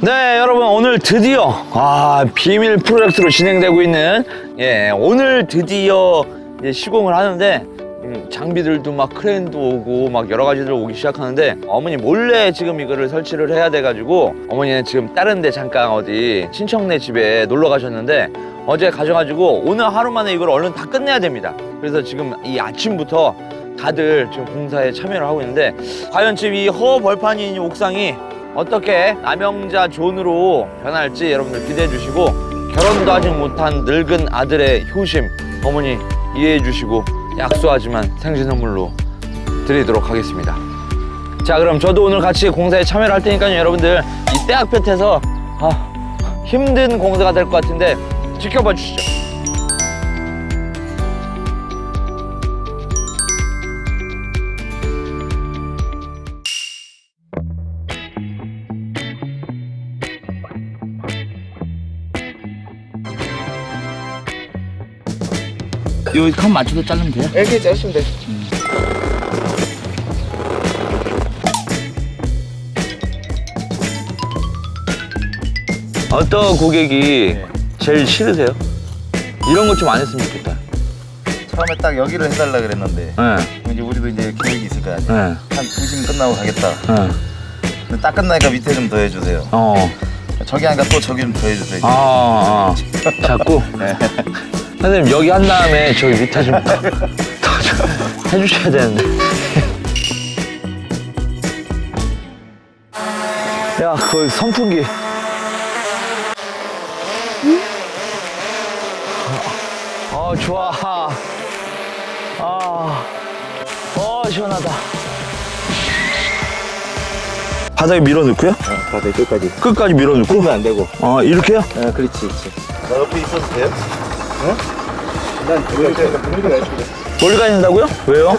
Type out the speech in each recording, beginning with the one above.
네, 여러분 오늘 드디어 아, 비밀 프로젝트로 진행되고 있는 예, 오늘 드디어 이제 시공을 하는데 음, 장비들도 막 크레인도 오고 막 여러 가지들 오기 시작하는데 어머니 몰래 지금 이거를 설치를 해야 돼 가지고 어머니는 지금 다른 데 잠깐 어디 친척네 집에 놀러 가셨는데 어제 가셔가지고 오늘 하루 만에 이걸 얼른 다 끝내야 됩니다. 그래서 지금 이 아침부터 다들 지금 공사에 참여를 하고 있는데 과연 지금 이 허벌판이 있는 옥상이 어떻게 남영자 존으로 변할지 여러분들 기대해 주시고 결혼도 아직 못한 늙은 아들의 효심 어머니 이해해 주시고 약소하지만 생신 선물로 드리도록 하겠습니다. 자 그럼 저도 오늘 같이 공사에 참여를 할 테니까요 여러분들 이 때학볕에서 아, 힘든 공사가 될 것 같은데 지켜봐 주시죠. 여기 칸 맞춰서 자르면 돼요? 이렇게 자르시면 돼. 어떤 고객이 제일 싫으세요? 이런 것좀안 했으면 좋겠다. 처음에 딱 여기를 해달라 그랬는데 네, 이제 우리도 이제 계획이 있을 거 아니야. 네, 한 의심 끝나고 가겠다. 네. 근데 딱 끝나니까 밑에 좀 더 해주세요. 어, 저기 하니까 또 저기 좀 더 해주세요. 아, 아. 자꾸. 네. 선생님 여기 한 다음에 저기 밑에 좀더좀 해주셔야 되는데. 야, 거기 선풍기. 어, 좋아. 아, 어, 시원하다. 바닥에 밀어넣고요? 다들 끝까지. 끝까지 밀어넣고? 그러면 안 되고. 어, 이렇게요? 아, 그렇지, 그렇지. 나 옆에 있어도 돼요? 어? 난 있습니다. 멀리 가신다고요? 왜요?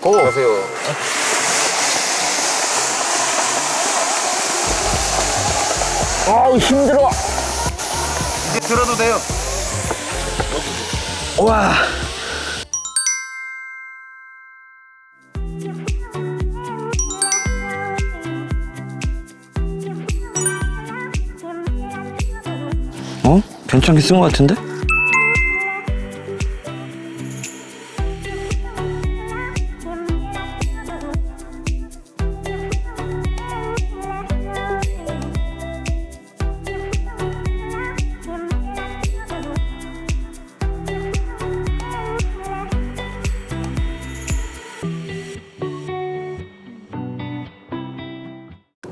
고! 가세요. 아우, 힘들어. 이제 들어도 돼요. 와. 어? 괜찮게 쓴 것 같은데?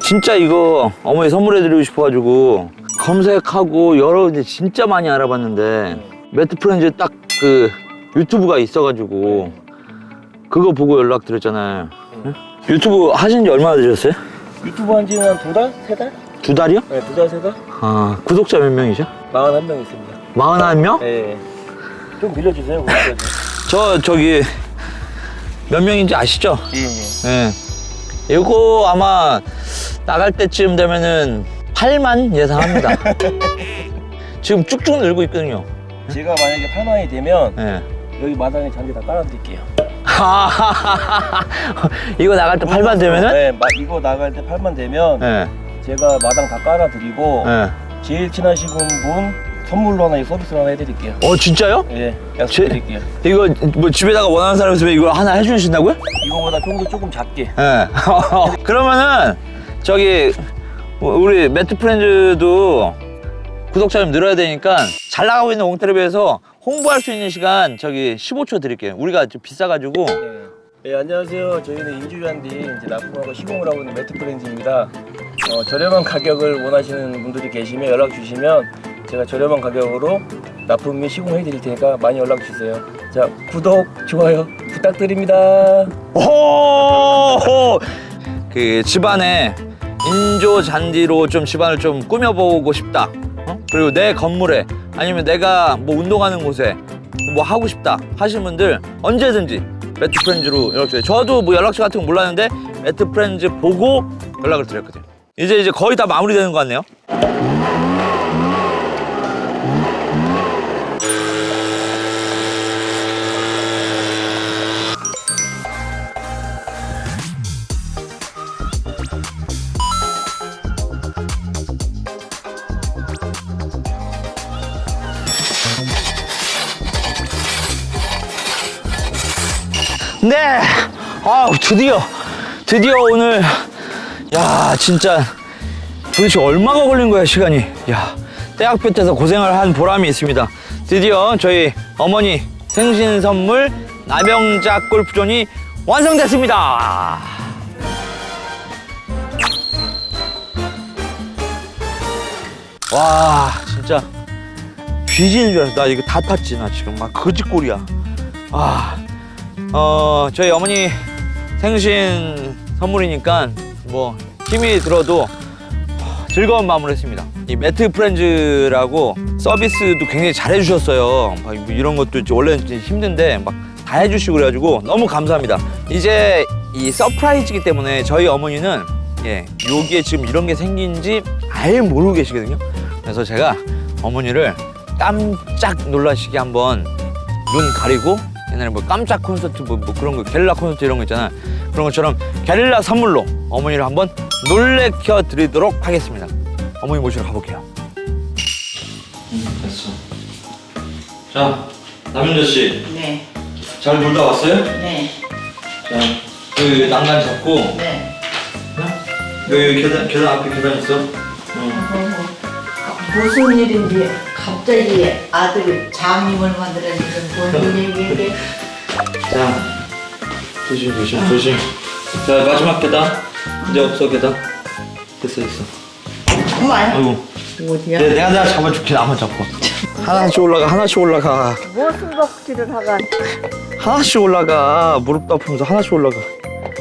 진짜 이거 어머니 선물해드리고 싶어가지고 검색하고 여러 이제 진짜 많이 알아봤는데 매트 프렌즈 딱 그 유튜브가 있어가지고 그거 보고 연락드렸잖아요. 응? 유튜브 하신 지 얼마나 되셨어요? 유튜브 한 지는 한 두 달? 세 달? 두 달이요? 네, 두 달, 세 달? 아 구독자 몇 명이죠? 41명 있습니다. 41명? 네. 좀 빌려주세요. 저 저기 몇 명인지 아시죠? 예, 예. 예. 이거 아마 나갈 때쯤 되면은 8만 예상합니다. 지금 쭉쭉 늘고 있거든요. 제가 만약에 8만이 되면 예. 여기 마당에 잔디 다 깔아드릴게요. 이거 나갈 때 8만 되면은? 네, 마, 이거 나갈 때 8만 되면 예. 제가 마당 다 깔아드리고 예. 제일 친하신 분 선물로 하나, 이 서비스로 하나 해드릴게요. 어, 진짜요? 예, 약속드릴게요. 이거 뭐 집에다가 원하는 사람 있으면 이거 하나 해주신다고요? 이거보다 평도 조금 작게. 예. 그러면은 저기 우리 매트 프렌즈도 구독자 좀 늘어야 되니까 잘 나가고 있는 옹테레비에서 홍보할 수 있는 시간 저기 15초 드릴게요. 우리가 좀 비싸가지고 네. 네, 안녕하세요. 저희는 인주잔디 이제 납품하고 시공을 하고 있는 매트프렌즈입니다. 어, 저렴한 가격을 원하시는 분들이 계시면 연락 주시면 제가 저렴한 가격으로 납품 및 시공해 드릴 테니까 많이 연락 주세요. 자, 구독, 좋아요 부탁드립니다. 오! 그 집안에 인조 잔디로 좀 집안을 좀 꾸며보고 싶다. 어? 그리고 내 건물에 아니면 내가 뭐 운동하는 곳에 뭐 하고 싶다 하시는 분들 언제든지 매트 프렌즈로 연락 주세요. 저도 뭐 연락처 같은 거 몰랐는데 매트 프렌즈 보고 연락을 드렸거든요. 이제 이제 거의 다 마무리되는 것 같네요. 네. 아, 드디어 드디어 오늘 야, 진짜 도대체 얼마가 걸린 거야, 시간이. 야, 대학볕에서 고생을 한 보람이 있습니다. 드디어 저희 어머니 생신 선물 남영자 골프존이 완성됐습니다. 와, 진짜 뒤지는 줄 알았어. 나 이거 다 탔지, 나 지금 막 거짓골이야. 아, 어, 저희 어머니 생신 선물이니까 뭐 힘이 들어도 즐거운 마음으로 했습니다. 이 매트 프렌즈라고 서비스도 굉장히 잘 해주셨어요. 막뭐 이런 것도 원래는 힘든데 막 다 해주시고 그래가지고 너무 감사합니다. 이제 이 서프라이즈이기 때문에 저희 어머니는 예 여기에 지금 이런 게 생긴지 아예 모르고 계시거든요. 그래서 제가 어머니를 깜짝 놀라시게 한번 눈 가리고 옛날에 뭐 깜짝 콘서트 뭐, 뭐 그런 거 게릴라 콘서트 이런 거 있잖아. 그런 것처럼 게릴라 선물로 어머니를 한번 놀래켜 드리도록 하겠습니다. 어머니 모시러 가볼게요. 음, 됐어. 자 남윤자 씨잘 네, 놀다 왔어요? 네, 자 여기 난간 잡고. 네. 여기 계단 계단 앞에 계단 있어? 무슨 일인지 갑자기 아들 장님을 만들었는데 뭔 일이게? 자 조심 조심 조심 자 마지막 계단 이제 없어 계단 됐어 됐어 그만. 아이고 어디야? 네, 내가 내가 잡아줄게 나만 잡고 하나씩 올라가 하나씩 올라가 무슨 먹지를 하간? 하나씩 올라가 무릎도 아프면서 하나씩 올라가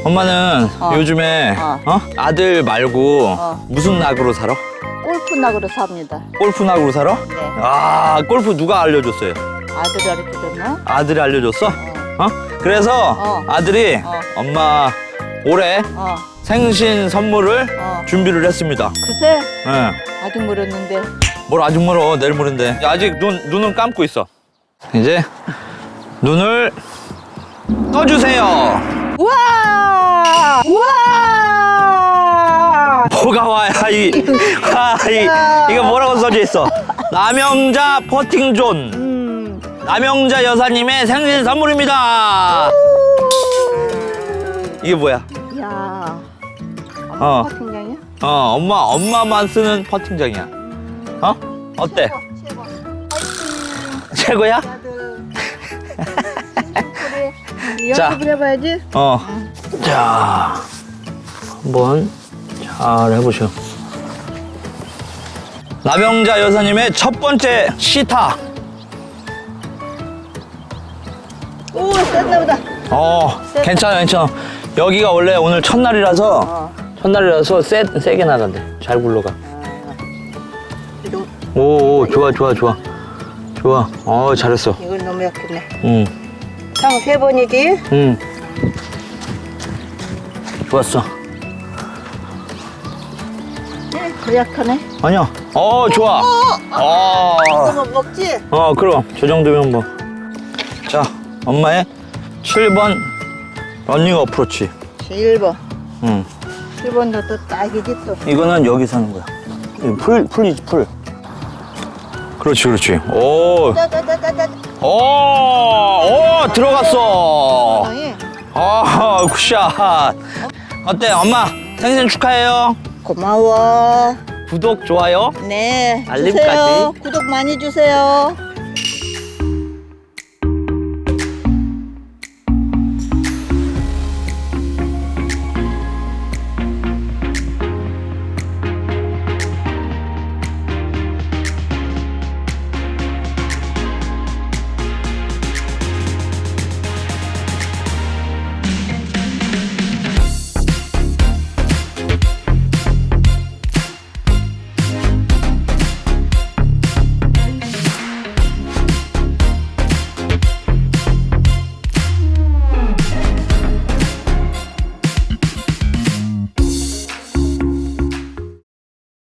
엄마는 어. 요즘에 어. 어? 아들 말고 어. 무슨 낙으로 살아? 골프 낙으로 삽니다. 골프 낙으로 살아? 네. 아 골프 누가 알려줬어요? 아들이 가르쳐줬나? 아들이 알려줬어? 어? 그래서 어. 아들이 어. 엄마 올해 어, 생신 선물을 어. 준비를 했습니다 그새 예. 아직 모르는데. 뭘 아직 멀어 내일 모레인데 아직 눈, 눈은 감고 있어 이제 눈을 떠주세요 우와! 우와! 뭐가 와야 이, 아, 이 이거 뭐라고 써져 있어 남영자 퍼팅존 음, 남영자 여사님의 생신 선물입니다 이게 뭐야 야. 어. 엄마 팀장이야? 어 엄마 엄마만 쓰는 퍼팅장이야 어 어때 최고. 최고야. 그래. 자. 연습을 해봐야지. 어. 자, 한번 잘 해보시오. 남영자 여사님의 첫 번째 시타. 오, 셌나 보다. 어, 괜찮아, 괜찮아. 여기가 원래 오늘 첫날이라서, 어. 첫날이라서 세, 세게 나간대. 잘 굴러가. 오, 오, 좋아, 좋아, 좋아. 좋아. 어, 잘했어. 이건 너무 약했네. 응, 상 세 번이지? 응. 좋았어. 네, 더 약하네. 아니야. 어, 좋아. 어. 이거 뭐 먹지? 어 그럼 저 정도면 뭐. 자 엄마의 7번 러닝 어프로치. 1번. 응. 1번도 또 딱이지 또. 이거는 여기서 하는 거야. 풀 풀이지 풀. 그렇지 그렇지. 오. 짜자자자자. 오. 오 들어갔어. 아니, 아 굿샷. 어때 엄마 생신 축하해요. 고마워. 구독 좋아요. 네. 알림까지. 주세요. 구독 많이 주세요.